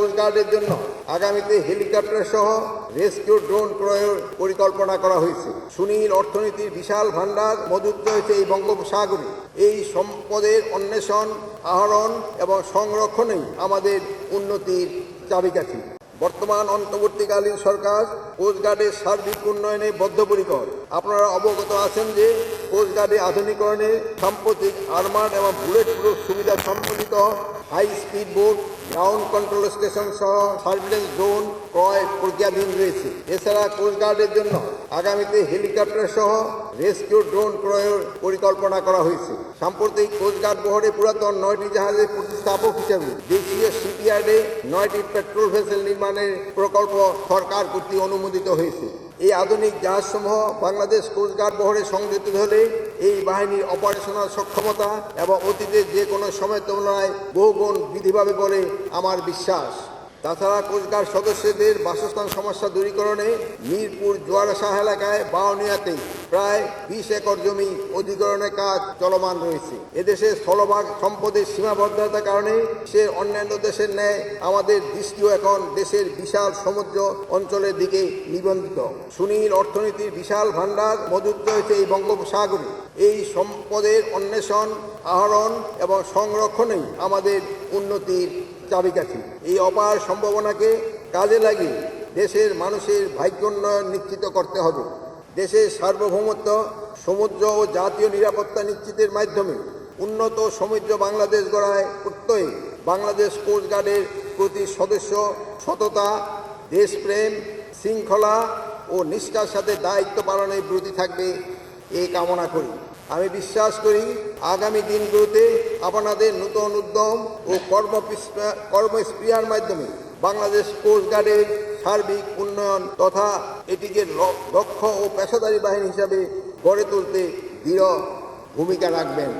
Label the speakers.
Speaker 1: কোস্টগার্ডের জন্য আগামীতে হেলিকপ্টার সহ রেস্কিউ ড্রোন ক্রয়ের পরিকল্পনা করা হয়েছে। সুনীল অর্থনীতির বিশাল ভান্ডার মজুত রয়েছে এই বঙ্গোপসাগরে। এই সম্পদের অন্বেষণ, আহরণ এবং সংরক্ষণেই আমাদের উন্নতির চাবিকাঠি। বর্তমান অন্তর্বর্তীকালীন সরকার কোস্টগার্ডের সার্বিক উন্নয়নে বদ্ধপরিকর। আপনারা অবগত আছেন যে কোস্টগার্ডে আধুনিকরণে সাম্প্রতিক আর্মার্ড এবং বুলেট প্রুফ সুবিধা সম্বলিত high speed boat ground control station সহ সার্ভিলেন্স জোন ক্রয় প্রক্রিয়াধীন রয়েছে। এছাড়া কোস্টগার্ডের জন্য আগামীতে হেলিকপ্টার সহ রেস্কিউ ড্রোন ক্রয়ের পরিকল্পনা করা হয়েছে। সাম্প্রতিক কোস্টগার্ড বহরে পুরাতন নয়টি জাহাজের প্রতিস্থাপক হিসেবে দেশীয় শিপইয়ার্ডে নয়টি পেট্রোল ভেসেল নির্মাণের প্রকল্প সরকার কর্তৃক অনুমোদিত হয়েছে। এই আধুনিক জাহাজসমূহ বাংলাদেশ কোস্টগার্ড বহরে সংযুক্ত হলে এই বাহিনীর অপারেশনাল সক্ষমতা এবং অতীতের যে কোনো সময় তুলনায় বহুগুণ বৃদ্ধি পাবে বলে আমার বিশ্বাস। তাছাড়া কোস্টগার্ড সদস্যদের বাসস্থান সমস্যা দূরীকরণে মিরপুর জোয়ারাশাহ এলাকায় বাউনিয়াতে প্রায় বিশ একর জমি অধিগ্রহণের কাজ চলমান রয়েছে। এদেশে স্থলভাগ সম্পদের সীমাবদ্ধতার কারণে সে অন্যান্য দেশের ন্যায় আমাদের দৃষ্টিও এখন দেশের বিশাল সমুদ্র অঞ্চলের দিকে নিবন্ধিত। সুনীল অর্থনীতির বিশাল ভান্ডার মজুত রয়েছে এই বঙ্গোপসাগরে। এই সম্পদের অন্বেষণ, আহরণ এবং সংরক্ষণই আমাদের উন্নতির চাবিকাঠি। এই অপার সম্ভাবনাকে কাজে লাগিয়ে দেশের মানুষের ভাগ্যোন্নয়ন নিশ্চিত করতে হবে। দেশের সার্বভৌমত্ব, সমুদ্র ও জাতীয় নিরাপত্তা নিশ্চিতের মাধ্যমে উন্নত সমুদ্র বাংলাদেশ গড়ায় প্রত্যয়ে বাংলাদেশ কোস্টগার্ডের প্রতি সদস্য সততা, দেশপ্রেম, শৃঙ্খলা ও নিষ্ঠার সাথে দায়িত্ব পালনে ব্রতী থাকবে এই কামনা করি। আমি বিশ্বাস করি আগামী দিনগুলোতে আপনাদের নতুন উদ্যম ও কর্ম কর্মস্পৃহার মাধ্যমে বাংলাদেশ কোস্টগার্ডের সার্বিক উন্নয়ন তথা এটিকে দক্ষ ও পেশাদারী বাহিনী হিসাবে গড়ে তুলতে দৃঢ় ভূমিকা রাখবেন।